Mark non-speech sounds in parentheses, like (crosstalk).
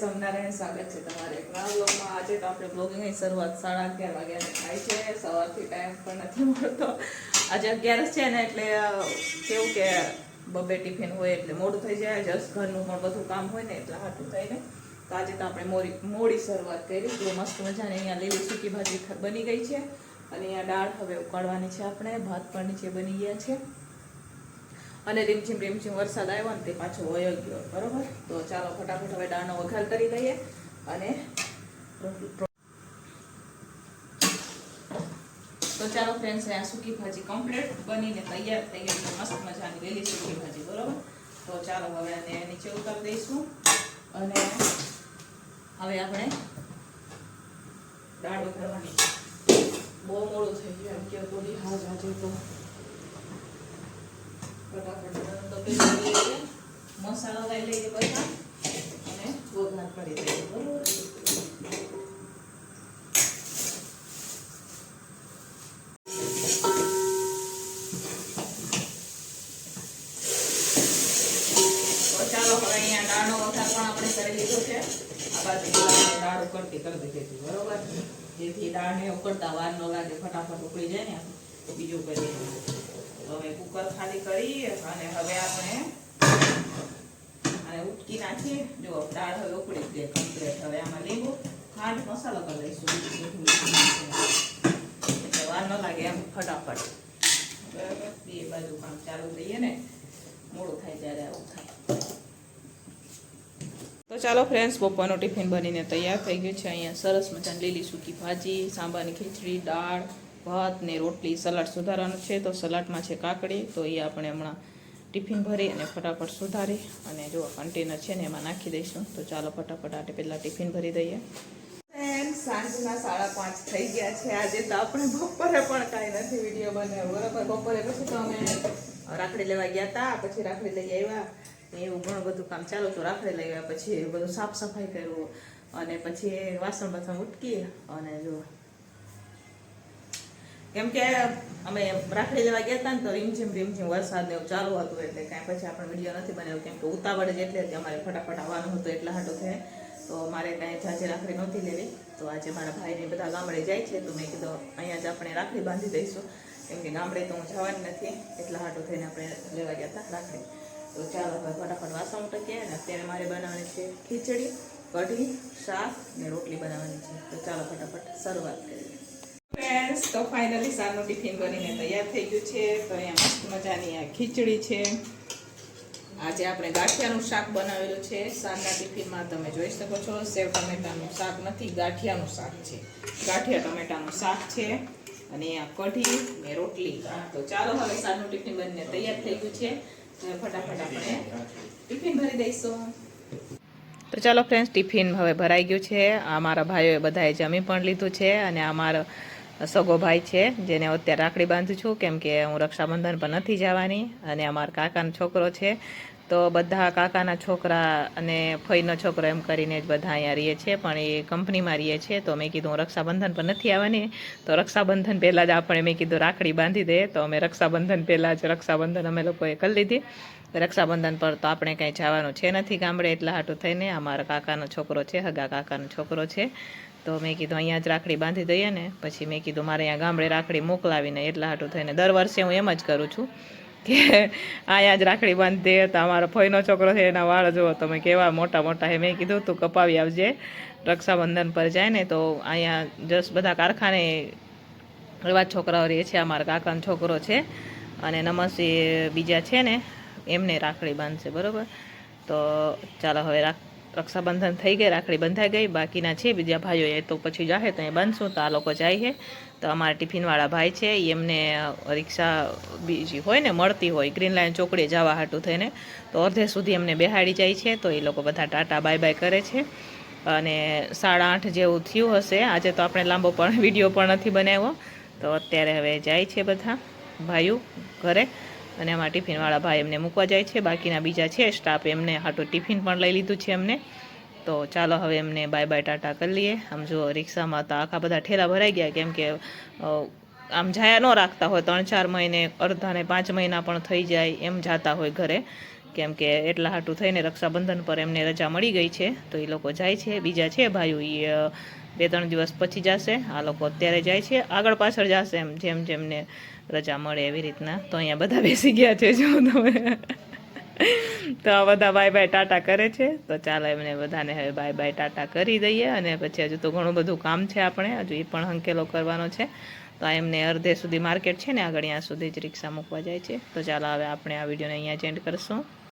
સ્વામિનારાયણ સ્વાગત છે તમારે બ્લોગમાં આજે તો આપણે બ્લોગિંગની શરૂઆત સાડા અગિયાર વાગ્યાની થાય છે. સવારથી ટાઈમ પણ નથી મળતો. આજે અગિયારસ છે ને, એટલે કેવું કે બબે ટિફિન હોય એટલે મોડું થઈ જાય. જસ ઘરનું પણ બધું કામ હોય ને એટલે હાટું થઈને તો આજે તો આપણે મોડી મોડી શરૂઆત કરી. તો મસ્ત મજાની અહીંયા લીલી સૂકી ભાજી બની ગઈ છે. અને અહીંયા દાળ હવે ઉકાળવાની છે આપણે. ભાત પણ નીચે બની ગયા છે. અને રીમઝીમ રીમઝીમ વરસાદ આવ્યો ને તે પાછો વયો ગયો, બરાબર? તો ચાલો ફટાફટ હવે દાળનો વઘાર કરી લઈએ અને તો ચાલો ફ્રેન્ડ્સ આ સૂકી ભાજી કમ્પ્લીટ બનીને તૈયાર થઈ ગઈ મસ્ત મજાની લીલી સૂકી ભાજી, બરોબર? તો ચાલો હવે આને નીચે ઉતારી દઈશું અને હવે આપણે દાળ વઘારવાની. બહુ મોડું થઈ ગયું એમ કે થોડી હાજ આજે તો. ફટાફટ મસાલા કરી અહીંયા દાળનો વઘાર પણ આપણે કરી લીધો છે. આ બાજુ દાળ ઉકળતી કરી બરોબર જેથી દાળને ઉકળતા વાર ન લાગે ફટાફટ ઉકળી જાય ને, બીજું કરીએ હવે કુકર ખાલી કરી અને હવે આપણે અને ઉટકી નાખીએ. જો દાળ હવે ઉકળી ગઈ કમ્પ્લીટ હવે આમાં લીંબુ, ખાંડ, મસાલો કરી નાખીને. એટલે વાર ન લાગે એમ ફટાફટ. બરાબર? બે બાજુ કામ ચાલુ દઈએ ને, મોડું થાય ત્યારે આવું થાય. તો ચાલો ફ્રેન્ડ્સ બપોરનો ટિફિન બનીને તૈયાર થઈ ગયો છે. અહીંયા સરસ મજાની લીલી સૂકી ભાજી સાંભારની ખીચડી, દાળ ભાત ને રોટલી, સલાડ સુધારવાનું છે. તો સલાડમાં છે કાકડી. તો એ આપણે હમણાં ટિફિન ભરી અને ફટાફટ સુધારી અને જો કન્ટેનર છે ને એમાં નાખી દઈશું. તો ચાલો ફટાફટ આટે પહેલાં ટિફિન ભરી દઈએ. સાંજના સાડા પાંચ થઈ ગયા છે. આજે તો આપણે બપોરે પણ કાંઈ નથી વીડિયો બનાવ્યો. બરાબર, બપોરે પછી તો અમે રાખડી લેવા ગયા હતા પછી રાખડી લઈ આવ્યા. એવું ઘણું બધું કામ ચાલુ હતું. રાખડી લઈ આવ્યા. પછી બધું સાફ સફાઈ કર્યું. અને પછી વાસણ બાસણ ઉટકી અને જો કેમ કે અમે રાખડી લેવા ગયા હતા ને તો રીમઝીમ રીમઝીમ વરસાદ ને એવું ચાલુ હતું એટલે કાંઈ પછી આપણે વીડિયો નથી બનાવ્યો કેમ કે ઉતાવળ જ એટલે અમારે ફટાફટ આવવાનું હતું એટલા હાટું કે તો મારે કાંઈ જાજે રાખડી નહોતી લેવી. તો આજે મારા ભાઈને બધા ગામડે જાય છે, તો મેં કીધું અહીંયા જ આપણે રાખડી બાંધી દઈશું. કેમ કે ગામડે તો હું જવાની નથી, એટલા હાટું થઈને આપણે લેવા ગયા હતા રાખડી. તો ચાલો હવે ફટાફટ વાસણ ઉટકીએ અને અત્યારે મારે બનાવવાની છે ખીચડી, કઢી, શાક ને રોટલી બનાવવાની છે. તો ચાલો ફટાફટ શરૂઆત કરીએ. ફ્રેન્ડ્સ તો ફાઇનલી સારનું ટિફિન બનીને તૈયાર થઈ ગયું છે. તો અહીંયા મસ્ત મજાની આ ખીચડી છે. આજે આપણે ગાંઠિયાનું શાક બનાવેલું છે. સારના ટિફિનમાં તમે જોઈ શકો છો, સેવ ટમેટાનું શાક નથી, ગાંઠિયાનું શાક છે. ગાંઠિયા ટમેટાનું શાક છે અને આ કઢી ને રોટલી. તો ચાલો હવે સારનું ટિફિન બનીને તૈયાર થઈ ગયું છે. હવે ફટાફટ આપણે ટિફિન ભરી દઈશું. તો ચાલો ફ્રેન્ડ્સ ટિફિન હવે ભરાઈ ગયું છે. આ મારા ભાઈઓએ બધાએ જમી પણ લીધું છે અને આ મારો સગો ભાઈ છે, જેને અત્યારે રાખડી બાંધું છું, કેમ કે હું રક્ષાબંધન પર નથી જવાની અને અમારા કાકાનો છોકરો છે. તો બધા કાકાના છોકરા અને ફઈનો છોકરો એમ કરીને જ બધા અહીંયા રહીએ છીએ, પણ એ કંપનીમાં રહીએ છીએ. તો મેં કીધું, હું રક્ષાબંધન પર નથી આવવાની. તો રક્ષાબંધન પહેલાં જ આપણે મેં કીધું, રાખડી બાંધી દે. તો અમે રક્ષાબંધન પહેલાં જ રક્ષાબંધન અમે લોકોએ કરી લીધી. રક્ષાબંધન પર તો આપણે કંઈ જવાનું છે નથી ગામડે, એટલા હાટું થઈને અમારા કાકાનો છોકરો છે, હગા કાકાનો છોકરો છે. તો મેં કીધું, અહીંયા જ રાખડી બાંધી દઈએ ને. પછી મેં કીધું, મારે અહીંયા ગામડે રાખડી મોકલાવીને એટલા હાટું થઈને દર વર્ષે હું એમ જ કરું છું. કે અહીંયા જ રાખડી બાંધી હતા, અમારો ફોઈનો છોકરો છે, એના વાળ જુઓ, તમે કેવા મોટા મોટા હે મેં કીધું તું કપાવી આવજે, રક્ષાબંધન પર જાય ને તો અહીંયા જસ બધા કારખાને એવા છોકરાઓ રહે છે, અમારા કાકાનો છોકરો છે અને નમસી બીજા છે ને, એમને રાખડી બાંધશે, બરાબર? તો ચાલો હવે રાખ રક્ષાબંધન થઈ ગઈ રાખડી બંધાઈ ગઈ, બાકીના છે બીજા ભાઈઓ એ તો પછી જાહે, તો એ બાંધશું તો આ લોકો જાય છે. તો અમારા ટિફિનવાળા ભાઈ છે એમને રિક્ષા બીજી હોય ને, મળતી હોય, ગ્રીન લાઇન ચોકડીએ જવા હાટું થઈને, તો અર્ધે સુધી એમને બેહાડી જાય છે, તો એ લોકો બધા ટાટા, બાય બાય કરે છે. અને સાડા આઠ જેવું થયું હશે, આજે તો આપણે લાંબો પણ (laughs) વીડિયો પણ નથી બનાવ્યો. તો અત્યારે હવે જાય છે બધા ભાઈઓ ઘરે. અને આમાં ટિફિનવાળા ભાઈ એમને મૂકવા જાય છે. બાકીના બીજા છે સ્ટાફ એમને હાટું ટિફિન પણ લઈ લીધું છે એમને. તો ચાલો હવે એમને બાય બાય ટાટા કરી લઈએ. આમ જો રિક્ષામાં તો આખા બધા ઠેલા ભરાઈ ગયા કેમ કે આમ જાયા ન રાખતા હોય. ત્રણ ચાર મહિને અડધા ને પાંચ મહિના પણ થઈ જાય એમ જાતા હોય ઘરે. કેમ કે એટલા હાટું થઈને રક્ષાબંધન પર એમને રજા મળી ગઈ છે, તો એ લોકો જાય છે, બીજા છે ભાઈઓ એ બે ત્રણ દિવસ પછી જશે, આ લોકો અત્યારે જાય છે, આગળ પાછળ જશે એમ, જેમ જેમને રજા મળે એવી રીતના. તો અહીંયા બધા બેસી ગયા છે, જો તમે. તો આ બધા બાય બાય ટાટા કરે છે, તો ચાલો એમને બધાને હવે બાય બાય ટાટા કરી દઈએ, અને પછી હજુ તો ઘણું બધું કામ છે આપણે, હજુ એ પણ હંકેલો કરવાનો છે. તો આ એમને અડધે સુધી માર્કેટ છે ને, આગળ ત્યાં સુધી જ રિક્ષા મૂકવા જાય છે. તો ચાલો હવે આપણે આ વિડીયોને અહીંયા જ એન્ડ કરશું.